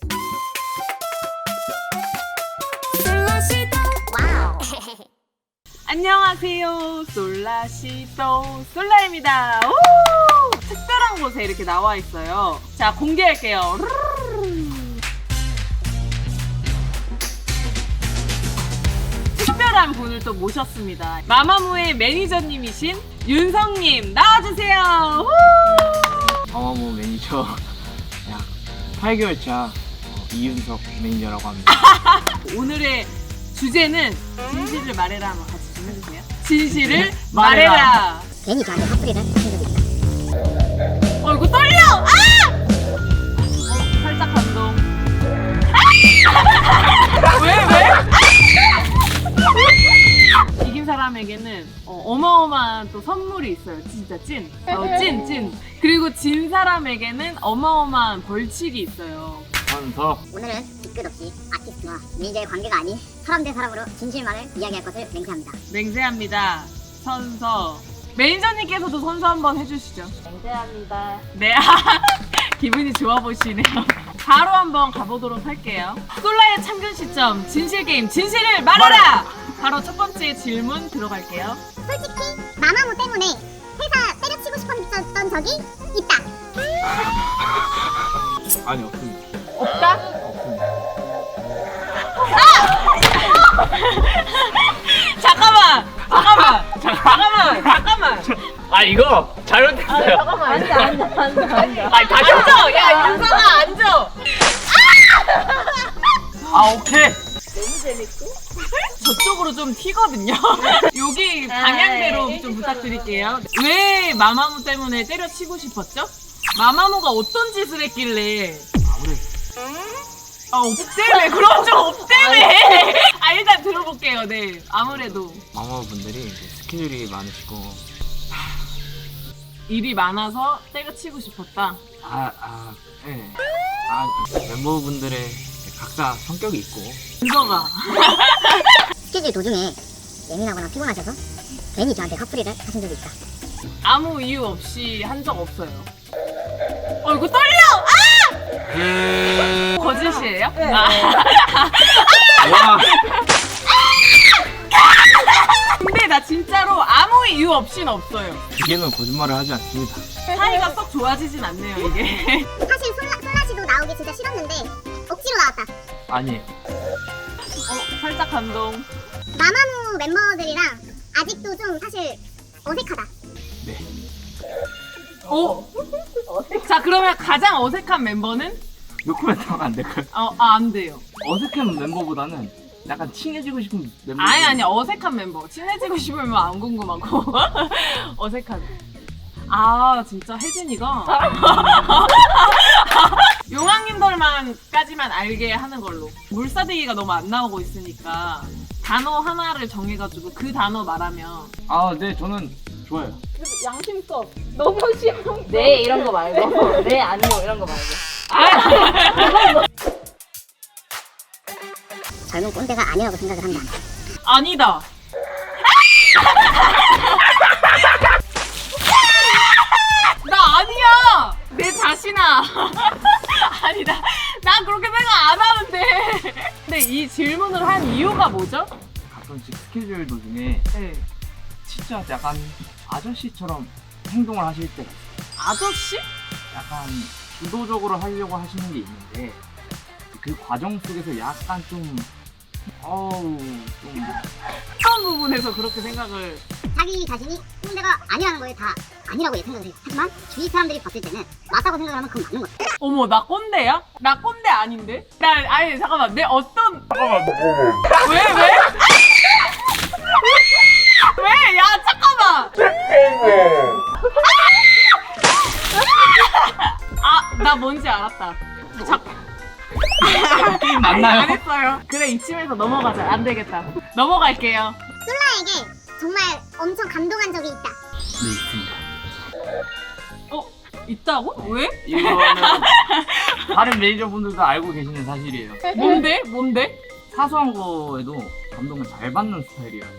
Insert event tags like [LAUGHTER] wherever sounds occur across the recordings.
[LAUGHS] 안녕하세요. 솔라시도 솔라입니다. 오! 특별한 곳에 이렇게 나와 있어요. 자, 공개할게요. 특별한 분을 또 모셨습니다. 마마무의 매니저님이신 윤성님 나와주세요. 우! 어머머 매니저 약 8개월 차 어, 이윤석 매니저라고 합니다. [LAUGHS] 오늘의 주제는 진실을 말해라 한번 같이 좀 해주세요. 진실을 말해라. 말해라. 괜히 저한테 있다. 어 이거 떨려! 아! 어, 살짝 감동. 아! [LAUGHS] 왜 왜? 이긴 사람에게는 어, 마어마한또 선물이 있어요. 진짜 찐. 어, 찐, 찐. 그리고 진 사람에게는 어마어마한 벌칙이 있어요. 선서 오늘은 뒤끝 없이 아티스트와 매니저의 관계가 아닌 사람 대 사람으로 진실만을 이야기할 것을 맹세합니다. 맹세합니다. 선서. 매니저님께서도 선서 한번 해주시죠. 맹세합니다. 네. [LAUGHS] 기분이 좋아 보시네요. 바로 한번 가보도록 할게요. 솔라의 참견 시점, 진실 게임, 진실을 말해라! 바로 첫 번째 질문 들어갈게요. 솔직히 마마무 때문에 회사 때려치고 싶었던 적이 있다. 아니 없습니다. 없다? 없습니다. 잠깐만! 잠깐만! 잠깐만! 잠깐만! 아 이거 잘못했어요. 앉아, 앉아, 앉아, 앉아. 아니 다시 앉아! 야, 윤서가 앉아! 아 오케이. 너무 재밌고. 저쪽으로 좀 튀거든요. [LAUGHS] 여기 방향대로 아, 좀 부탁드릴게요. 왜 마마무 때문에 때려치고 싶었죠? 마마무가 어떤 짓을 했길래 아 없대매. 그런 적 없대매. [LAUGHS] 아 일단 들어볼게요. 네 아무래도. 마마분들이 이제 스케줄이 많으시고. 일이 많아서 때려치고 싶었다. 아 아 예. 아 멤버분들의 각자 성격이 있고. 근거가. [LAUGHS] 스케줄 도중에 예민하거나 피곤하셔서 괜히 저한테 헛소리를 하신 적이 있다. 아무 이유 없이 한 적 없어요. 어 이거 떨려! 아 거짓이에요? 아, 와 근데 나 진짜로 아무 이유 없이는 없어요 기계는 거짓말을 하지 않습니다. 사이가 썩 좋아지진 않네요 이게 사실 솔라, 솔라씨도 나오기 진짜 싫었는데 억지로 나왔다. 아니 어 살짝 감동 마마무 멤버들이랑 아직도 좀 사실 어색하다. 네 어? 자 그러면 가장 어색한 멤버는? 노코멘트가 안 될까요? 어, 아, 안 돼요 어색한 멤버보다는 약간 친해지고 싶은 멤버. 아니 아니 어색한 멤버 친해지고 싶으면 안 궁금하고 [LAUGHS] 어색한 아 진짜 혜진이가 [LAUGHS] 용왕님들만까지만 알게 하는 걸로 물사대기가 너무 안 나오고 있으니까 단어 하나를 정해가지고 그 단어 말하면 아 네 저는 좋아요. 양심껏. 너무 싫어. 네, 이런 거 말고. 네, 아니요, 이런 거 말고. 젊은 꼰대가 아니라고 생각을 한다. 아니다 나 아니야 내 자신아 아니다 난 그렇게 생각 안 하는데 근데 이 질문을 한 이유가 뭐죠? 가끔씩 스케줄 도중에 네. 진짜 약간 아저씨처럼 행동을 하실 때가 있어요. 아저씨? 약간 주도적으로 하려고 하시는 게 있는데 그 과정 속에서 약간 좀 어우 좀 어떤 부분에서 그렇게 생각을 자기 자신이 꼰대가 아니라는 거에 다 아니라고 생각을 해요. 하지만 주위 사람들이 봤을 때는 맞다고 생각을 하면 그건 맞는 거야. 어머 나 꼰대야? 나 꼰대 아닌데? 나 아니 잠깐만 내 어떤 왜 왜? 왜? 야 잠깐만 아 나 뭔지 알았다 자, 게임 안 맞나요? 했어요 그래 이쯤에서 넘어가자 안 되겠다 넘어갈게요 솔라에게 정말 엄청 감동한 적이 있다. 네 있습니다. 어? 있다고? 왜? 이거는 다른 매니저분들도 알고 계시는 사실이에요. 뭔데? 뭔데? 사소한 거에도 감동을 잘 받는 스타일이라서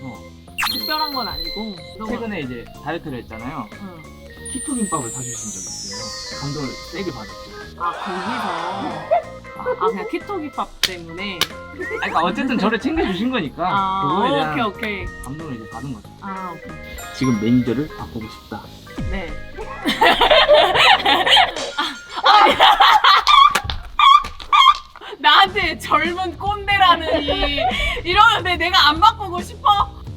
특별한 건 아니고 최근에 이제 다이어트를 했잖아요. 응. 키토 김밥을 사주신 적이 있어요. 감동을 세게 받았죠. 아 거기서 아 그냥 키토 기밥 때문에. 아니, 그러니까 어쨌든 저를 챙겨주신 거니까 아 그거에 대한 오케이 오케이. 감동을 이제 받은 거죠. 아 오케이. 지금 매니저를 바꾸고 싶다. 네. [LAUGHS] 나한테 젊은 꼰대라느니 이러는데 내가 안 바꾸고 싶어?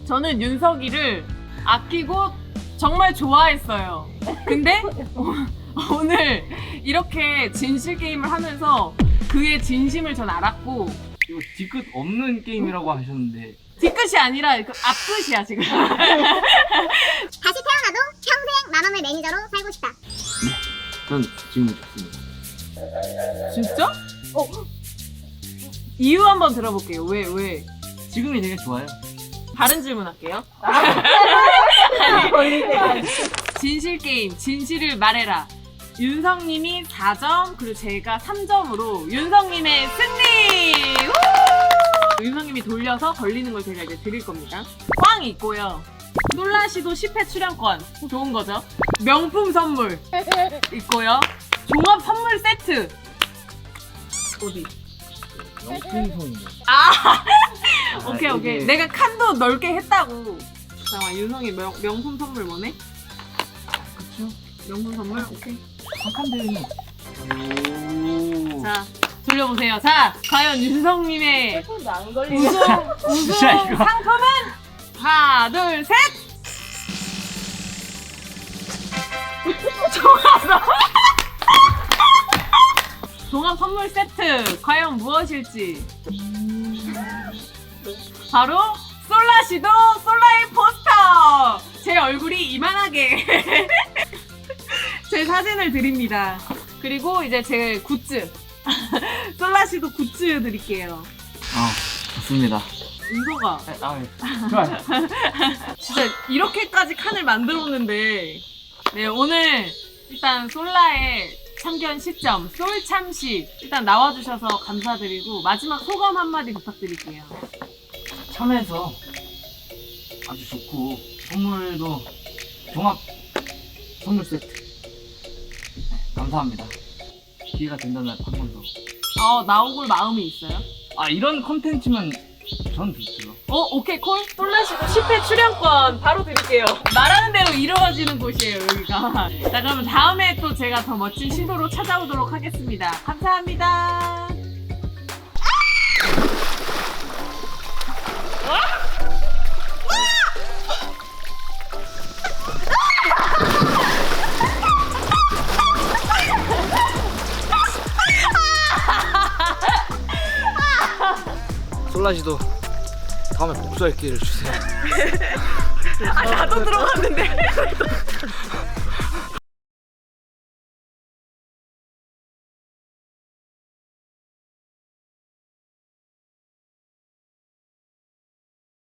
저는 윤석이를 아끼고 정말 좋아했어요. 근데 오- [LAUGHS] 오늘 이렇게 진실 게임을 하면서 그의 진심을 전 알았고 이거 뒤끝 없는 게임이라고 하셨는데 뒤끝이 아니라 그 앞끝이야 지금. [LAUGHS] 다시 태어나도 평생 만원의 매니저로 살고 싶다. 전 질문 좋습니다. 진짜? 어? 이유 한번 들어볼게요. 왜 왜? 지금이 되게 좋아요. 다른 질문 할게요. [LAUGHS] 진실 게임, 진실을 말해라. 윤성님이 4점, 그리고 제가 3점으로 윤성님의 승리! 우! 윤성님이 돌려서 걸리는 걸 제가 이제 드릴 겁니다. 꽝 있고요. 솔라시도 10회 출연권. 좋은 거죠. 명품 선물 있고요. 종합 선물 세트. 어디? 영풍송이. 아! 아, 오케이 오케이 이게- 내가 칸도 넓게 했다고 잠깐만 윤성이 명, 명품 선물 뭐네? 그쵸? 명품 선물 오케이 대회는. 오. 자 돌려보세요 자 과연 윤성님의 손도 안 걸리네. 우승 [LAUGHS] 우승 진짜 이거. 상품은 하나 둘 셋 종합 선- 종합 선물 세트 과연 무엇일지 바로 솔라시도 솔라의 포스터! 제 얼굴이 이만하게. [LAUGHS] 제 사진을 드립니다. 그리고 이제 제 굿즈. [LAUGHS] 솔라시도 굿즈 드릴게요. 아 좋습니다. 윤서가. 아, 아 좋아요. [LAUGHS] 진짜 이렇게까지 칸을 만들었는데. 네 오늘 일단 솔라의 참견 시점 솔참시 일단 나와주셔서 감사드리고 마지막 소감 한마디 부탁드릴게요 참여해서 아주 좋고 선물도 종합 선물 세트 네, 감사합니다. 기회가 된다면 한 번 더. 어 나오골 마음이 있어요? 아 이런 컨텐츠면 전 좋죠. 어 오케이 콜 솔라시도 10회 출연권 바로 드릴게요 말하는 대로 이루어지는 곳이에요 여기가 자 그러면 다음에 또 제가 더 멋진 시도로 찾아오도록 하겠습니다 감사합니다 솔라시도 다음에 복수할 기회를 주세요. [LAUGHS] 아 나도 들어갔는데 [LAUGHS]